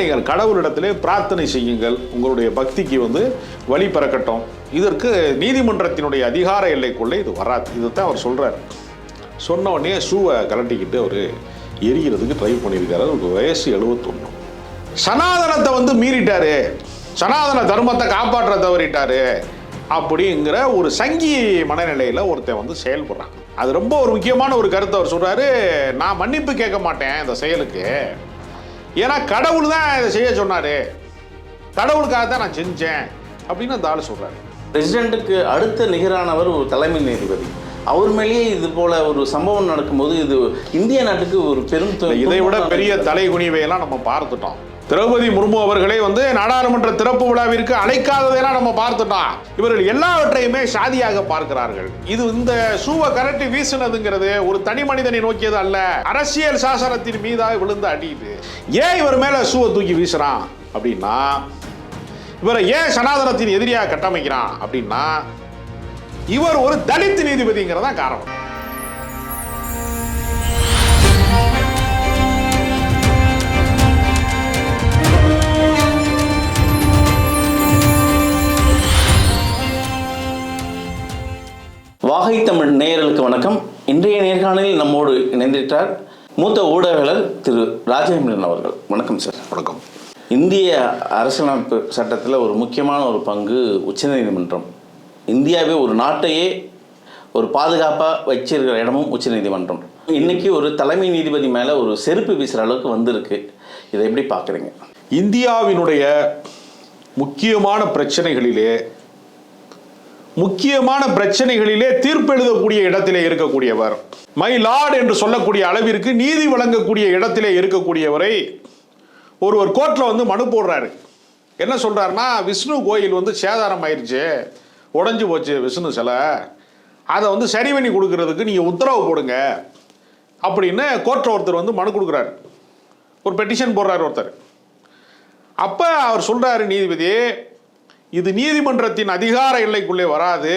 நீங்கள் கடவுளிடத்திலே பிரார்த்தனை செய்யுங்கள். உங்களுடைய பக்திக்கு வந்து வழி பிறக்கட்டும். இதற்கு நீதிமன்றத்தினுடைய அதிகார எல்லைக்குள்ளே இது வராது. இதுதான் அவர் சொல்கிறார் சொன்ன உடனே ஷூவை கலட்டிக்கிட்டு அவர் எரிகிறதுக்கு ட்ரை பண்ணியிருக்காரு. அவருக்கு வயசு எழுபத்தொன்று சனாதனத்தை வந்து மீறிட்டாரு. சனாதன தர்மத்தை காப்பாற்ற தவறிட்டாரு. அப்படிங்கிற ஒரு சங்கி மனநிலையில் ஒருத்தன் வந்து செயல்படுறான். அது ரொம்ப ஒரு முக்கியமான ஒரு கருத்தை அவர் சொல்கிறாரு நான் மன்னிப்பு கேட்க மாட்டேன் இந்த செயலுக்கு. ஏன்னா கடவுள் தான் இதை செய்ய சொன்னாரு. கடவுளுக்காக தான் நான் செஞ்சேன் அப்படின்னு அந்த ஆள் சொல்றாரு. பிரசிடெண்ட்டுக்கு அடுத்த நிகரானவர் ஒரு தலைமை நீதிபதி. அவர் மேலேயே இது போல ஒரு சம்பவம் நடக்கும்போது இது இந்திய நாட்டுக்கு ஒரு பெரும் இதை விட பெரிய தலைகுனிவையெல்லாம் நம்ம பார்த்துட்டோம். திரௌபதி முர்மு அவர்களே வந்து நாடாளுமன்ற திறப்பு விழாவிற்கு அழைக்காததெல்லாம் நம்ம பார்த்துட்டோம். இவர்கள் எல்லாவற்றையுமே சாதியாக பார்க்கிறார்கள். இது இந்த சூவை கரட்டி வீசினதுங்கிறது ஒரு தனி மனிதனை நோக்கியது அல்ல. அரசியல் சாசனத்தின் மீதாக விழுந்து அடியுது ஏன் இவர் மேல சூவை தூக்கி வீசுறான்? அப்படின்னா இவரை ஏன் சனாதனத்தின் எதிரியாக கட்டமைக்கிறான்? அப்படின்னா இவர் ஒரு தலித் நீதிபதிங்கிறதா காரணம். வாகை தமிழ் நேயர்களுக்கு வணக்கம். இன்றைய நேர்காணலில் நம்மோடு இணைந்திருக்கிறார் மூத்த ஊடகவியலாளர் திரு ராஜேந்திரன் அவர்கள். வணக்கம் சார். வணக்கம். இந்திய அரசியலமைப்பு சட்டத்தில் ஒரு முக்கியமான ஒரு பங்கு உச்சநீதிமன்றம். இந்தியாவே ஒரு நாட்டையே ஒரு பாதுகாப்பாக வச்சிருக்கிற இடமும் உச்சநீதிமன்றம். இன்னைக்கு ஒரு தலைமை நீதிபதி மேலே ஒரு செருப்பு வீசுகிற அளவுக்கு வந்திருக்கு. இதை எப்படி பார்க்குறீங்க? இந்தியாவினுடைய முக்கியமான பிரச்சனைகளிலே முக்கியமான பிரச்சனைகளிலே தீர்ப்பு எழுதக்கூடிய இடத்திலே இருக்கக்கூடியவர். மை லார்டு என்று சொல்லக்கூடிய அளவிற்கு நீதி வழங்கக்கூடிய இடத்திலே இருக்கக்கூடியவரை ஒருவர் கோர்ட்டில் வந்து மனு போடுறாரு. என்ன சொல்கிறாருன்னா விஷ்ணு கோயில் வந்து சேதாரம் ஆயிடுச்சு உடஞ்சி போச்சு விஷ்ணு சிலை. அதை வந்து சரி பண்ணி கொடுக்கறதுக்கு நீங்கள் உத்தரவு போடுங்க. அப்படின்னு கோர்ட்டில் ஒருத்தர் வந்து மனு கொடுக்குறாரு. ஒரு பெட்டிஷன் போடுறாரு ஒருத்தர். அப்போ அவர் சொல்கிறாரு நீதிபதி இது நீதிமன்றத்தின் அதிகார எல்லைக்குள்ளே வராது.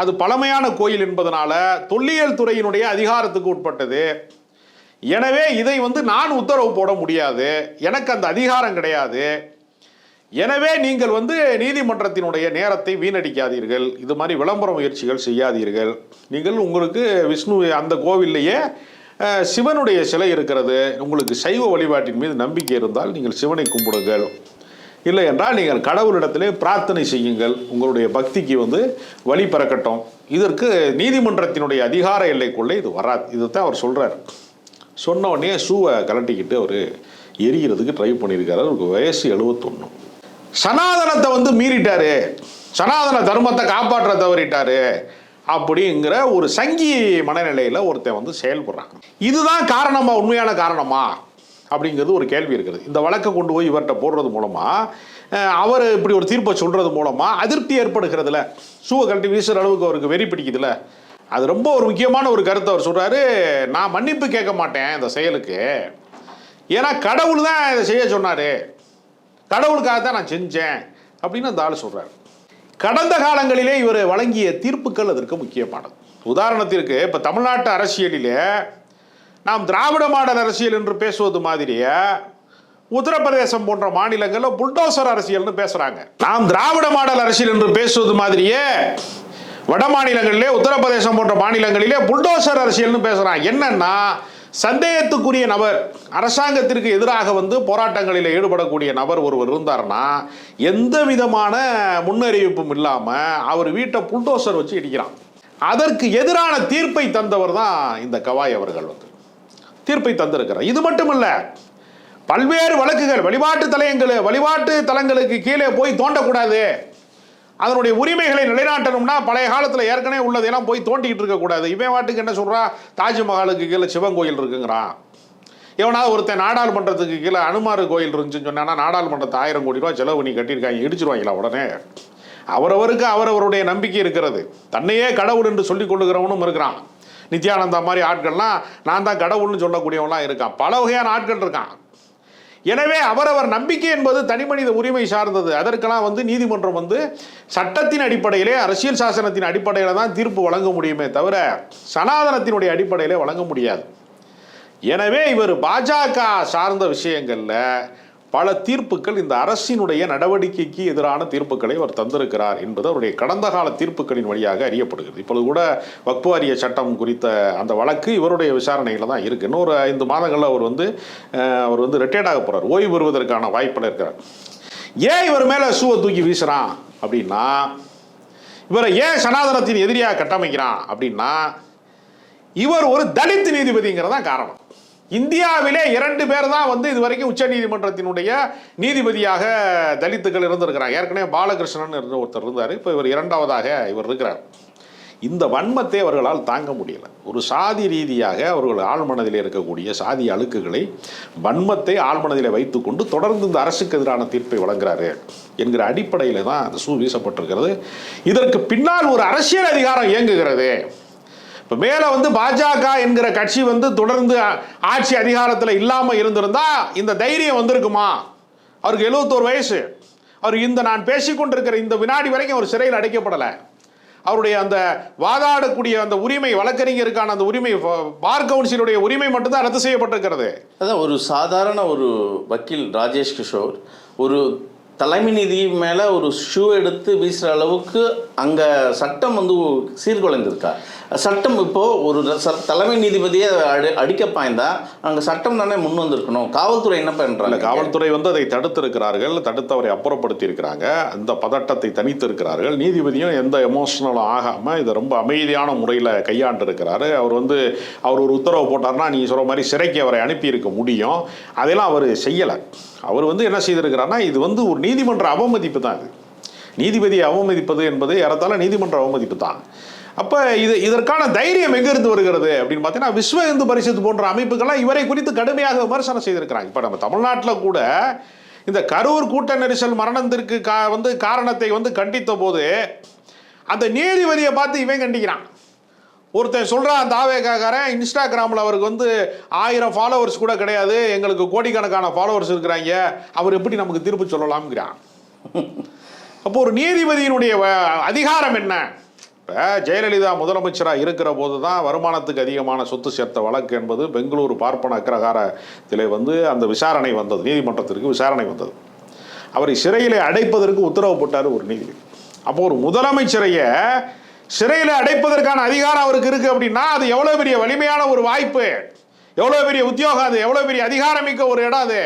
அது பழமையான கோயில் என்பதனால தொல்லியல் துறையினுடைய அதிகாரத்துக்கு உட்பட்டது. எனவே இதை வந்து நான் உத்தரவு போட முடியாது. எனக்கு அந்த அதிகாரம் கிடையாது. எனவே நீங்கள் வந்து நீதிமன்றத்தினுடைய நேரத்தை வீணடிக்காதீர்கள். இது மாதிரி விளம்பர முயற்சிகள் செய்யாதீர்கள். நீங்கள் உங்களுக்கு விஷ்ணு அந்த கோவில்லையே சிவனுடைய சிலை இருக்கிறது. உங்களுக்கு சைவ வழிபாட்டின் மீது நம்பிக்கை இருந்தால் நீங்கள் சிவனை கும்பிடுங்கள். இல்லை என்றால் நீங்கள் கடவுளிடத்திலே பிரார்த்தனை செய்யுங்கள். உங்களுடைய பக்திக்கு வந்து வழி பிறக்கட்டும். இதற்கு நீதிமன்றத்தினுடைய அதிகார எல்லைக்குள்ளே இது வராது. இதுதான் அவர் சொல்கிறார் சொன்ன உடனே ஷூவை கலட்டிக்கிட்டு அவர் எரிகிறதுக்கு ட்ரை பண்ணியிருக்காரு. அவருக்கு வயசு எழுபத்தொன்று சனாதனத்தை வந்து மீறிட்டாரு. சனாதன தர்மத்தை காப்பாற்ற தவறிட்டாரு அப்படிங்கிற ஒரு சங்கி மனநிலையில் ஒருத்தன் வந்து செயல்படுறான். இதுதான் காரணமா? உண்மையான காரணமா? அப்படிங்கிறது ஒரு கேள்வி இருக்குது இந்த வழக்கை கொண்டு போய் இவர்கிட்ட போடுறது மூலமாக அவர் இப்படி ஒரு தீர்ப்பை சொல்கிறது மூலமாக அதிருப்தி ஏற்படுகிறதுல சூவை கழட்டி வீசுகிற அளவுக்கு அவருக்கு வெறி பிடிக்குதுல. அது ரொம்ப ஒரு முக்கியமான ஒரு கருத்தை அவர் சொல்கிறாரு நான் மன்னிப்பு கேட்க மாட்டேன் இந்த செயலுக்கு. ஏன்னா கடவுள் தான் இதை செய்ய சொன்னார். கடவுளுக்காக தான் நான் செஞ்சேன் அப்படின்னு அந்த ஆள் சொல்கிறார் கடந்த காலங்களிலே இவர் வழங்கிய தீர்ப்புகள் அதற்கு முக்கியமானது. உதாரணத்திற்கு இப்போ தமிழ்நாட்டு அரசியலிலே நாம் திராவிட மாடல் அரசியல் என்று பேசுவது மாதிரியே உத்தரப்பிரதேசம் போன்ற மாநிலங்களில் புல்டோசர் அரசியல்னு பேசுறாங்க. நாம் திராவிட மாடல் அரசியல் என்று பேசுவது மாதிரியே வட மாநிலங்களிலே உத்தரப்பிரதேசம் போன்ற மாநிலங்களிலே புல்டோசர் அரசியல்னு பேசுறாங்க. என்னன்னா சந்தேகத்துக்குரிய நபர் அரசாங்கத்திற்கு எதிராக வந்து போராட்டங்களில் ஈடுபடக்கூடிய நபர் ஒருவர் இருந்தார்னா எந்த விதமான முன்னறிவிப்பும் இல்லாமல் அவர் வீட்டை புல்டோசர் வச்சு இடிக்கிறான். அதற்கு எதிரான தீர்ப்பை தந்தவர் தான் இந்த கவாய் அவர்கள் வந்து. தீர்ப்பை தந்திருக்கிறார். இது மட்டுமல்ல பல்வேறு வழக்குகள் வழிபாட்டு தலையங்கள் வழிபாட்டு தலங்களுக்கு கீழே போய் தோண்டக்கூடாது. அதனுடைய உரிமைகளை நிலைநாட்டணும்னா பழைய காலத்தில் ஏற்கனவே உள்ளதெல்லாம் போய் தோண்டிக்கிட்டு இருக்கக்கூடாது. இவன் வாட்டுக்கு என்ன சொல்கிறான் தாஜ்மஹாலுக்கு கீழே சிவன் கோயில் இருக்குங்கிறான். எவனாவது ஒருத்தன் நாடாளுமன்றத்துக்கு கீழே அனுமார் கோயில் இருந்துச்சுன்னு சொன்னால் நாடாளுமன்றத்தை ஆயிரம் கோடி ரூபா செலவு பண்ணி கட்டியிருக்காங்க இடிச்சிருவாங்களா உடனே? அவரவருக்கு அவரவருடைய நம்பிக்கை இருக்கிறது. தன்னையே கடவுள் என்று சொல்லிக் கொள்ளுகிறவனும் இருக்கிறான். நித்யானந்தா மாதிரி ஆட்கள்லாம் நான் தான் கடவுள்னு சொல்லக்கூடியவங்களாம் இருக்கான். பல வகையான ஆட்கள் இருக்கான். எனவே அவரவர் நம்பிக்கை என்பது தனிமனித உரிமை சார்ந்தது. அதற்கெல்லாம் வந்து நீதிமன்றம் வந்து சட்டத்தின் அடிப்படையிலே அரசியல் சாசனத்தின் அடிப்படையில் தான் தீர்ப்பு வழங்க முடியுமே தவிர சனாதனத்தினுடைய அடிப்படையிலே வழங்க முடியாது. எனவே இவர் பாஜக சார்ந்த விஷயங்களில் பல தீர்ப்புகள் இந்த அரசினுடைய நடவடிக்கைக்கு எதிரான தீர்ப்புகளை அவர் தந்திருக்கிறார் என்பது அவருடைய கடந்த கால தீர்ப்புகளின் வழியாக அறியப்படுகிறது. இப்பொழுது கூட வக்வாரிய சட்டம் குறித்த அந்த வழக்கு இவருடைய விசாரணையில் தான் இருக்குது இன்னொரு ஐந்து மாதங்களில் அவர் வந்து அவர் வந்து ரிட்டையர்ட் ஆக போகிறார் ஓய்வு பெறுவதற்கான வாய்ப்பில் இருக்கிறார். ஏன் இவர் மேலே சூவை தூக்கி வீசுகிறான் அப்படின்னா இவரை ஏன் சனாதனத்தின் எதிரியாக கட்டமைக்கிறான்? அப்படின்னா இவர் ஒரு தலித் நீதிபதிங்கிறதான் காரணம். இந்தியாவிலே இரண்டு பேர் தான் வந்து இது வரைக்கும் உச்ச நீதிமன்றத்தினுடைய நீதிபதியாக தலித்துகள் இருந்திருக்கிறாங்க. ஏற்கனவே பாலகிருஷ்ணன் இருந்த ஒருத்தர் இருந்தார். இப்போ இவர் இரண்டாவதாக இவர் இருக்கிறார். இந்த வன்மத்தை அவர்களால் தாங்க முடியல. ஒரு சாதி ரீதியாக அவர்கள் ஆழ்மனதில் இருக்கக்கூடிய சாதி அழுக்குகளை வன்மத்தை ஆழ்மனதில் வைத்துக்கொண்டு தொடர்ந்து இந்த அரசுக்கு எதிரான தீர்ப்பை வழங்குறாரு என்கிற அடிப்படையில் தான் அந்த சூ வீசப்பட்டிருக்கிறது. இதற்கு பின்னால் ஒரு அரசியல் அதிகாரம் இயங்குகிறது. இப்போ மேலே வந்து பாஜக என்கிற கட்சி வந்து தொடர்ந்து ஆட்சி அதிகாரத்தில் இல்லாமல் இருந்திருந்தா இந்த தைரியம் வந்திருக்குமா? அவருக்கு எழுபத்தோரு வயசு. அவர் இந்த நான் பேசிக்கொண்டிருக்கிற இந்த வினாடி வரைக்கும் அவர் சிறையில் அடைக்கப்படலை. அவருடைய அந்த வாதாடக்கூடிய அந்த உரிமை வழக்கறிஞருக்கான அந்த உரிமை பார் கவுன்சிலுடைய உரிமை மட்டும்தான் ரத்து செய்யப்பட்டிருக்கிறது. அதான் ஒரு சாதாரண ஒரு வக்கீல் ராஜேஷ் கிஷோர் ஒரு தலைமை நீதி மேலே ஒரு ஷூ எடுத்து வீசுகிற அளவுக்கு அங்கே சட்டம் வந்து சீர்குலைந்திருக்கா சட்டம் இப்போது ஒரு ச- தலைமை நீதிபதியை அடி அடிக்க பாய்ந்தா அங்கே சட்டம் தானே முன் வந்திருக்கணும் காவல்துறை என்ன பண்ணுறாங்க காவல்துறை வந்து அதை தடுத்திருக்கிறார்கள் தடுத்து அவரை அப்புறப்படுத்தி இருக்கிறாங்க அந்த பதட்டத்தை தணித்து இருக்கிறார்கள் நீதிபதியும் எந்த எமோஷனலும் ஆகாமல் இதை ரொம்ப அமைதியான முறையில் கையாண்டு இருக்கிறாரு அவர் வந்து அவர் ஒரு உத்தரவு போட்டார்னா நீ சொல்கிற மாதிரி சிறைக்கு அவரை அனுப்பியிருக்க முடியும். அதெல்லாம் அவர் செய்யலை. அவர் வந்து என்ன செய்திருக்கிறார்னா இது வந்து ஒரு நீதிமன்ற அவமதிப்பு தான் இது. நீதிபதியை அவமதிப்பது என்பது ஏறத்தாழ நீதிமன்ற அவமதிப்பு தான். அப்போ இது இதற்கான தைரியம் எங்கிருந்து வருகிறது அப்படின்னு பார்த்தீங்கன்னா விஸ்வ இந்து பரிஷத்து போன்ற அமைப்புகள்லாம் இவரை குறித்து கடுமையாக விமர்சனம் செய்திருக்கிறாங்க. இப்போ நம்ம தமிழ்நாட்டில் கூட இந்த கரூர் கூட்ட நெரிசல் மரணத்திற்கு கா வந்து காரணத்தை வந்து கண்டித்த போது அந்த நீதிபதியை பார்த்து இவன் கண்டிக்கிறான். ஒருத்தன் சொல்கிறான் அந்த ஆவேகாக்காரன் இன்ஸ்டாகிராமில் அவருக்கு வந்து ஆயிரம் ஃபாலோவர்ஸ் கூட கிடையாது எங்களுக்கு கோடிக்கணக்கான ஃபாலோவர்ஸ் இருக்கிறாங்க அவர் எப்படி நமக்கு தீர்ப்பு சொல்லலாம்ங்கிறான். அப்போ ஒரு நீதிபதியினுடைய வ- அதிகாரம் என்ன? இப்போ ஜெயலலிதா முதலமைச்சராக இருக்கிற போது தான் வருமானத்துக்கு அதிகமான சொத்து சேர்த்த வழக்கு என்பது பெங்களூரு பார்ப்பன அக்ரஹாரத்திலே வந்து அந்த விசாரணை வந்தது நீதிமன்றத்திற்கு விசாரணை வந்தது. அவரை சிறையில் அடைப்பதற்கு உத்தரவு போட்டார் ஒரு நீதிபதி. அப்போ ஒரு முதலமைச்சரைய சிறையில் அடைப்பதற்கான அதிகாரம் அவருக்கு இருக்கு அப்படின்னா அது எவ்வளோ பெரிய வலிமையான ஒரு வாய்ப்பு எவ்வளோ பெரிய உத்தியோகம் அது எவ்வளோ பெரிய அதிகாரமிக்க ஒரு இடம் அது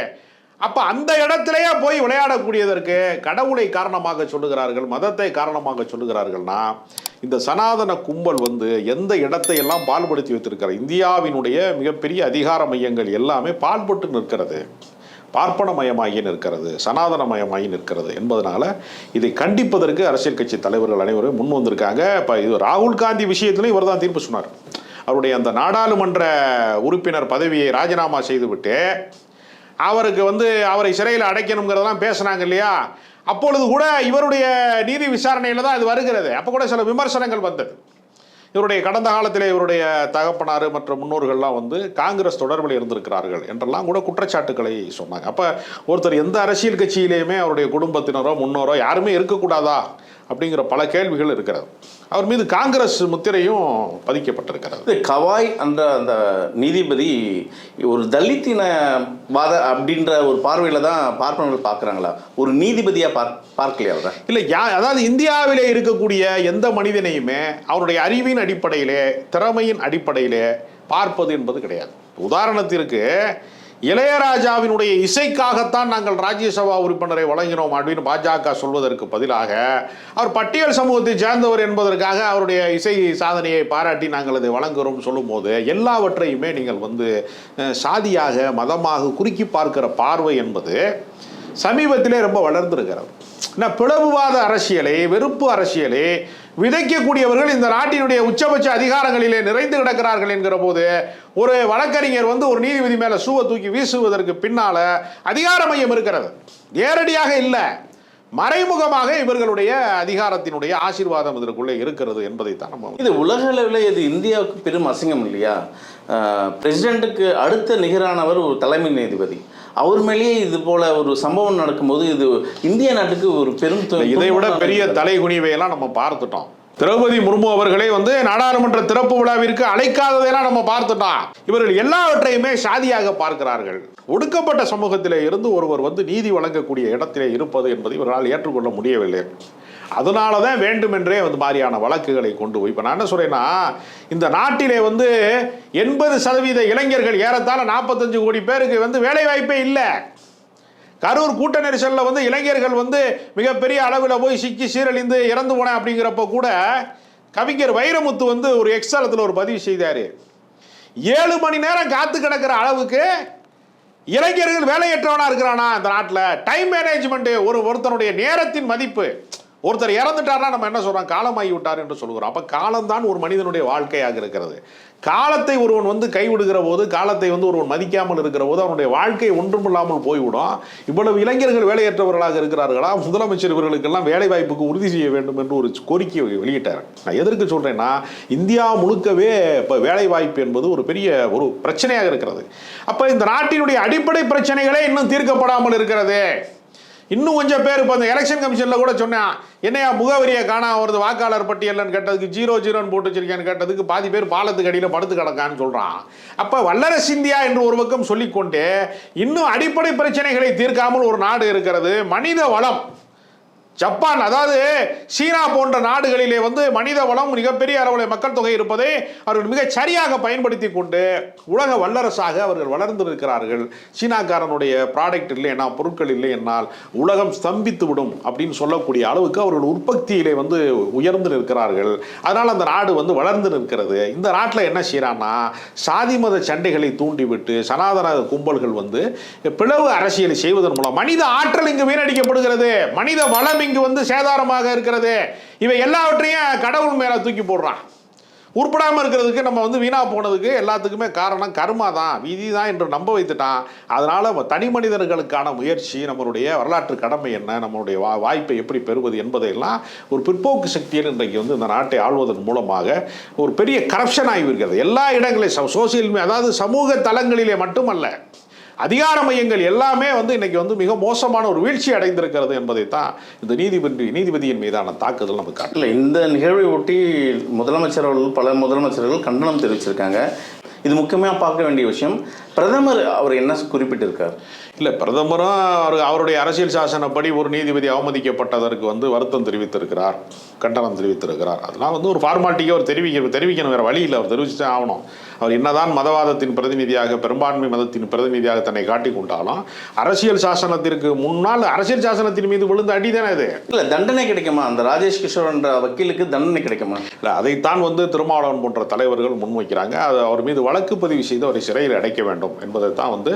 அப்போ அந்த இடத்துலையே போய் விளையாடக்கூடியதற்கு கடவுளை காரணமாக சொல்லுகிறார்கள் மதத்தை காரணமாக சொல்லுகிறார்கள்னா இந்த சனாதன கும்பல் வந்து எந்த இடத்தை எல்லாம் பால்படுத்தி வைத்திருக்கிறார் இந்தியாவினுடைய மிகப்பெரிய அதிகார மையங்கள் எல்லாமே பால்பட்டு நிற்கிறது. பார்ப்பனமயமாகி நிற்கிறது சனாதனமயமாகி நிற்கிறது என்பதனால இதை கண்டிப்பதற்கு அரசியல் கட்சி தலைவர்கள் அனைவரும் முன் வந்திருக்காங்க. இப்போ இது ராகுல் காந்தி விஷயத்திலும் இவர் தான் தீர்ப்பு சொன்னார். அவருடைய அந்த நாடாளுமன்ற உறுப்பினர் பதவியை ராஜினாமா செய்துவிட்டு அவருக்கு வந்து அவரை சிறையில் அடைக்கணுங்கிறதெல்லாம் பேசுனாங்க இல்லையா? அப்பொழுது கூட இவருடைய நீதி விசாரணையில் தான் இது வருகிறது. அப்போ கூட சில விமர்சனங்கள் வந்தது. இவருடைய கடந்த காலத்தில் இவருடைய தகப்பனார் மற்ற முன்னோர்கள்லாம் வந்து காங்கிரஸ் தொடர்பில் இருந்திருக்கிறார்கள் என்றெல்லாம் கூட குற்றச்சாட்டுக்களை சொன்னாங்க. அப்போ ஒருத்தர் எந்த அரசியல் கட்சியிலேயுமே அவருடைய குடும்பத்தினரோ முன்னோரோ யாருமே இருக்கக்கூடாதா? அப்படிங்கிற பல கேள்விகள் இருக்கிறது. அவர் மீது காங்கிரஸ் முத்திரையும் பதிக்கப்பட்டிருக்கிறது. இது கவாய் என்ற அந்த நீதிபதி ஒரு தலித்தின வாத அப்படின்ற ஒரு பார்வையில் தான் பார்ப்பனர்கள் பார்க்குறாங்களா? ஒரு நீதிபதியாக பார் பார்க்கலையா அவரை? இல்லை யா அதாவது இந்தியாவிலே இருக்கக்கூடிய எந்த மனிதனையுமே அவருடைய அறிவின் அடிப்படையிலே திறமையின் அடிப்படையிலே பார்ப்பது என்பது கிடையாது. உதாரணத்திற்கு இளையராஜாவினுடைய இசைக்காகத்தான் நாங்கள் ராஜ்யசபா உறுப்பினரை வழங்கினோம் அப்படின்னு பாஜக சொல்வதற்கு பதிலாக அவர் பட்டியல் சமூகத்தை சேர்ந்தவர் என்பதற்காக அவருடைய இசை சாதனையை பாராட்டி நாங்கள் அதை வழங்குகிறோம் சொல்லும்போது எல்லாவற்றையுமே நீங்கள் வந்து சாதியாக மதமாக குறுக்கி பார்க்கிற பார்வை என்பது சமீபத்திலே ரொம்ப வளர்ந்திருக்கிறது. பிளவுவாத அரசியலை வெறுப்பு அரசியலை விதைக்கக்கூடியவர்கள் இந்த நாட்டினுடைய உச்சபட்ச அதிகாரங்களிலே நிறைந்து கிடக்கிறார்கள் என்கிற போது ஒரு வழக்கறிஞர் வந்து ஒரு நீதிபதி மேலே சூவை தூக்கி வீசுவதற்கு பின்னால அதிகார மையம் இருக்கிறது. நேரடியாக இல்லை. மறைமுகமாக இவர்களுடைய அதிகாரத்தினுடைய ஆசீர்வாதம் இதற்குள்ளே இருக்கிறது என்பதைத்தான் நம்ம இது உலக அளவில் இது இந்தியாவுக்கு பெரும் அசிங்கம் இல்லையா? பிரசிடெண்ட்டுக்கு அடுத்த நிகரானவர் ஒரு தலைமை நீதிபதி. அவர் மேலேயே இது போல ஒரு சம்பவம் நடக்கும்போது இது இந்திய நாட்டுக்கு ஒரு பெரும் இதை விட பெரிய. தலைகுனிவையெல்லாம் நம்ம பார்த்துட்டோம் திரௌபதி முர்மு அவர்களை வந்து நாடாளுமன்ற திறப்பு விழாவிற்கு அழைக்காததெல்லாம் நம்ம பார்த்துட்டோம். இவர்கள் எல்லாவற்றையுமே சாதியாக பார்க்கிறார்கள். ஒடுக்கப்பட்ட சமூகத்திலே இருந்து ஒருவர் வந்து நீதி வழங்கக்கூடிய இடத்திலே இருப்பது என்பதை இவர்களால் ஏற்றுக்கொள்ள முடியவில்லை. அதனால தான் வேண்டுமென்றே வந்து மாதிரியான வழக்குகளை கொண்டு போய் இப்போ நான் என்ன சொல்கிறேன்னா இந்த நாட்டிலே வந்து எண்பது சதவீத இளைஞர்கள் ஏறத்தாழ நாற்பத்தஞ்சு கோடி பேருக்கு வந்து வேலைவாய்ப்பே இல்லை. கரூர் கூட்ட நெரிசலில் வந்து இளைஞர்கள் வந்து மிகப்பெரிய அளவில் போய் சிக்கி சீரழிந்து இறந்து போனேன் அப்படிங்கிறப்ப கூட கவிஞர் வைரமுத்து வந்து ஒரு எக்ஸலத்தில் ஒரு பதிவு செய்தார். ஏழு மணி நேரம் காத்து கிடக்கிற அளவுக்கு இளைஞர்கள் வேலையற்றவனாக இருக்கிறானா இந்த நாட்டில்? டைம் மேனேஜ்மெண்ட்டு ஒரு ஒருத்தனுடைய நேரத்தின் மதிப்பு. ஒருத்தர் இறந்துட்டார்னா நம்ம என்ன சொல்கிறோம் காலமாகி விட்டார் என்று சொல்கிறோம் அப்போ காலம்தான் ஒரு மனிதனுடைய வாழ்க்கையாக இருக்கிறது. காலத்தை ஒருவன் வந்து கைவிடுகிற போது காலத்தை வந்து ஒருவன் மதிக்காமல் இருக்கிற போது அவனுடைய வாழ்க்கை ஒன்றுமில்லாமல் போய்விடும். இவ்வளவு இளைஞர்கள் வேலையற்றவர்களாக இருக்கிறார்களா? முதலமைச்சர் இவர்களுக்கெல்லாம் வேலை வாய்ப்புக்கு உறுதி செய்ய வேண்டும் என்று ஒரு கோரிக்கையை வெளியிட்டார். நான் எதற்கு சொல்கிறேன்னா இந்தியா முழுக்கவே இப்போ வேலை வாய்ப்பு என்பது ஒரு பெரிய ஒரு பிரச்சனையாக இருக்கிறது. அப்போ இந்த நாட்டினுடைய அடிப்படை பிரச்சனைகளே இன்னும் தீர்க்கப்படாமல் இருக்கிறது. இன்னும் கொஞ்சம் பேர் இப்போ அந்த எலெக்ஷன் கமிஷனில் கூட சொன்னேன் என்னையா முகவரியை காணாம வருது வாக்காளர் பட்டியல்னு கேட்டதுக்கு ஜீரோ ஜீரோன்னு போட்டு வச்சிருக்கேன்னு கேட்டதுக்கு பாதி பேர் பாலத்துக்கு அடியில் படுத்து கிடக்கான்னு சொல்கிறான் அப்போ வல்லரசு இந்தியா என்று ஒரு பக்கம் சொல்லிக்கொண்டு இன்னும் அடிப்படை பிரச்சனைகளை தீர்க்காமல் ஒரு நாடு இருக்கிறது மனித வளம். ஜப்பான் அதாவது சீனா போன்ற நாடுகளிலே வந்து மனித வளம் மிகப்பெரிய அளவில் மக்கள் தொகை இருப்பதை அவர்கள் மிகச் சரியாக பயன்படுத்தி கொண்டு உலக வல்லரசாக அவர்கள் வளர்ந்து இருக்கிறார்கள் சீனாக்காரனுடைய ப்ராடக்ட் இல்லை என்ன பொருட்கள் இல்லை என்னால் உலகம் ஸ்தம்பித்து விடும் அப்படின்னு சொல்லக்கூடிய அளவுக்கு அவர்கள் உற்பத்தியிலே வந்து உயர்ந்து நிற்கிறார்கள். அதனால் அந்த நாடு வந்து வளர்ந்து நிற்கிறது. இந்த நாட்டில் என்ன செய்கிறான்னா சாதி மத சண்டைகளை தூண்டிவிட்டு சனாதன கும்பல்கள் வந்து பிளவு அரசியலை செய்வதன் மூலம் மனித ஆற்றல் இங்கு வீணடிக்கப்படுகிறது. மனித வளம் இங்கு வந்து சேதாரமாக இருக்கிறது. இவை எல்லாவற்றையும் கடவுள் மேலே தூக்கி போடுறான். உருப்படாமல் இருக்கிறதுக்கு நம்ம வந்து வீணாக போனதுக்கு எல்லாத்துக்குமே காரணம் கருமா தான். விதி தான் என்று நம்ப வைத்துட்டான். அதனால் தனி மனிதர்களுக்கான முயற்சி நம்மளுடைய வரலாற்று கடமை என்ன நம்மளுடைய வா வாய்ப்பை எப்படி பெறுவது என்பதையெல்லாம் ஒரு பிற்போக்கு சக்தியில் இன்றைக்கு வந்து இந்த நாட்டை ஆள்வதன் மூலமாக ஒரு பெரிய கரப்ஷன் ஆகிவிருக்கிறது எல்லா இடங்களிலும் சோசியல் அதாவது சமூக தளங்களிலே மட்டுமல்ல அதிகார மையங்கள் எல்லாமே வந்து இன்னைக்கு வந்து மிக மோசமான ஒரு வீழ்ச்சி அடைந்திருக்கிறது என்பதை தான் இந்த நீதிபதி நீதிபதியின் மீதான தாக்குதல் நமக்கு காட்டல இந்த நிகழ்வை ஒட்டி முதலமைச்சர் பல முதலமைச்சர்கள் கண்டனம் தெரிவிச்சிருக்காங்க. இது முக்கியமாக பார்க்க வேண்டிய விஷயம் பிரதமர் அவர் என்ன குறிப்பிட்டிருக்கார்? இல்லை பிரதமரும் அவர் அவருடைய அரசியல் சாசனப்படி ஒரு நீதிபதி அவமதிக்கப்பட்டதற்கு வந்து வருத்தம் தெரிவித்திருக்கிறார் கண்டனம் தெரிவித்திருக்கிறார். அதெல்லாம் வந்து ஒரு ஃபார்மாலிட்டிக்கு அவர் தெரிவிக்க தெரிவிக்கணும் வேறு வழி இல்லை. அவர் தெரிவிச்சுதான் ஆகணும். அவர் என்னதான் மதவாதத்தின் பிரதிநிதியாக பெரும்பான்மை மதத்தின் பிரதிநிதியாக தன்னை காட்டிக் கொண்டாலும் அரசியல் சாசனத்திற்கு முன்னால் அரசியல் சாசனத்தின் மீது விழுந்த அடி தானே இது? இல்லை தண்டனை கிடைக்குமா? அந்த ராஜேஷ் கிஷோர் என்ற வக்கீலுக்கு தண்டனை கிடைக்குமா? இல்லை அதைத்தான் வந்து திருமாவளவன் போன்ற தலைவர்கள் முன்வைக்கிறாங்க. அது அவர் மீது வழக்கு பதிவு செய்து அவரை சிறையில் அடைக்க வேண்டும். என்பதை தான் வந்து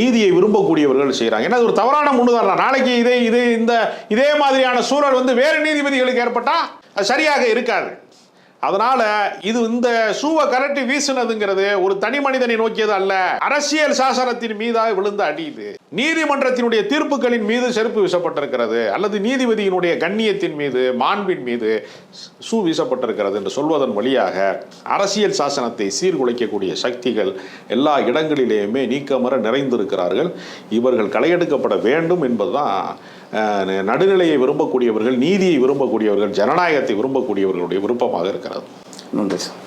நீதியை விரும்பக்கூடியவர்கள் செய்கிறாங்க ஏன்னா அது ஒரு தவறான முன்னுதாரணம். நாளைக்கு இதே இதே இந்த இதே மாதிரியான சூழல் வந்து வேறு நீதிபதிகளுக்கு ஏற்பட்டால் அது சரியாக இருக்காது. அதனால இது இந்த சூவை கரட்டி வீசுனதுங்கிறது ஒரு தனி மனிதனை நோக்கியது அல்ல. அரசியல் சாசனத்தின் மீதாக விழுந்த அடி இது நீதிமன்றத்தினுடைய தீர்ப்புகளின் மீது செருப்பு வீசப்பட்டிருக்கிறது அல்லது நீதிபதியினுடைய கண்ணியத்தின் மீது மாண்பின் மீது சூ வீசப்பட்டிருக்கிறது என்று சொல்வதன் வழியாக அரசியல் சாசனத்தை சீர்குலைக்கக்கூடிய சக்திகள் எல்லா இடங்களிலேயுமே நீக்கமர நிறைந்திருக்கிறார்கள். இவர்கள் களையெடுக்கப்பட வேண்டும் என்பதுதான் நடுநிலையை விரும்பக்கூடியவர்கள் நீதியை விரும்பக்கூடியவர்கள் ஜனநாயகத்தை விரும்பக்கூடியவர்களுடைய விருப்பமாக இருக்கிறது. நன்றி சார்.